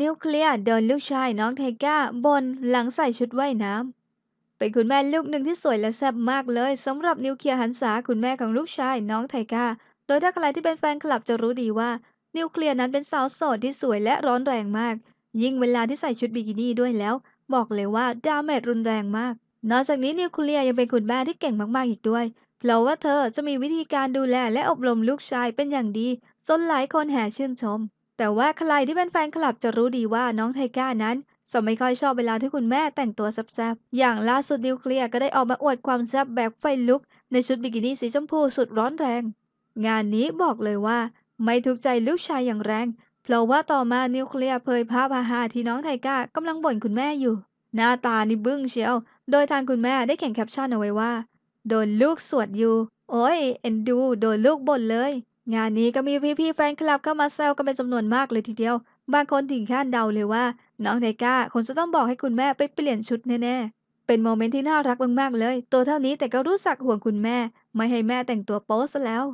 นิวเคลียร์โดนลูกชายน้องไทก้าบนหลังใส่ชุดว่ายน้ำ เป็นคุณแม่ลูกหนึ่งที่สวยและแซ่บมากเลยสำหรับนิวเคลียร์หันษาคุณแม่ของลูกชายน้องไทก้า โดยถ้าใครที่เป็นแฟนคลับจะรู้ดีว่า นิวเคลียร์นั้นเป็นสาวโสดที่สวยและร้อนแรงมาก ยิ่งเวลาที่ใส่ชุดบิกินี่ด้วยแล้ว บอกเลยว่าดาเมจรุนแรงมาก นอกจากนี้นิวเคลียร์ยังเป็นคุณแม่ที่เก่งมากๆอีกด้วย เพราะว่าเธอจะมีวิธีการดูแลและอบรมลูกชายเป็นอย่างดี จนหลายคนแห่ชื่นชม แต่ว่าใครที่เป็นแฟนคลับจะรู้ดีว่าน้องไทก้านั้น จะไม่ค่อยชอบเวลาที่คุณแม่แต่งตัวแซ่บๆ อย่างล่าสุดนิวเคลียร์ก็ได้ออกมาอวดความแซ่บแบบไฟลุก ในชุดบิกินี่สีชมพูสุดร้อนแรง งานนี้บอกเลยว่า ไม่ถูกใจลูกชายอย่างแรง เพราะว่าต่อมานิวเคลียร์เผยภาพอาหาที่น้องไทก้ากำลังบ่นคุณแม่อยู่ หน้าตานี่บึ้งเชียว โดยทางคุณแม่ได้เขียนแคปชั่นเอาไว้ว่า โดนลูกสวดอยู่ โอ้ยเอ็นดู โดนลูกบ่นเลย งานนี้ก็มีพี่ๆแฟนคลับเข้ามาแซวกันเป็นจำนวนมากเลยทีเดียว บางคนถึงขั้นเดาเลยว่า น้องไทก้าคงจะต้องบอกให้คุณแม่ไปเปลี่ยนชุดแน่ๆ เป็นโมเมนต์ที่น่ารักมากๆเลย ตัวเท่านี้แต่ก็รู้สึกห่วงคุณแม่ ไม่ให้แม่แต่งตัวโป๊ซะแล้ว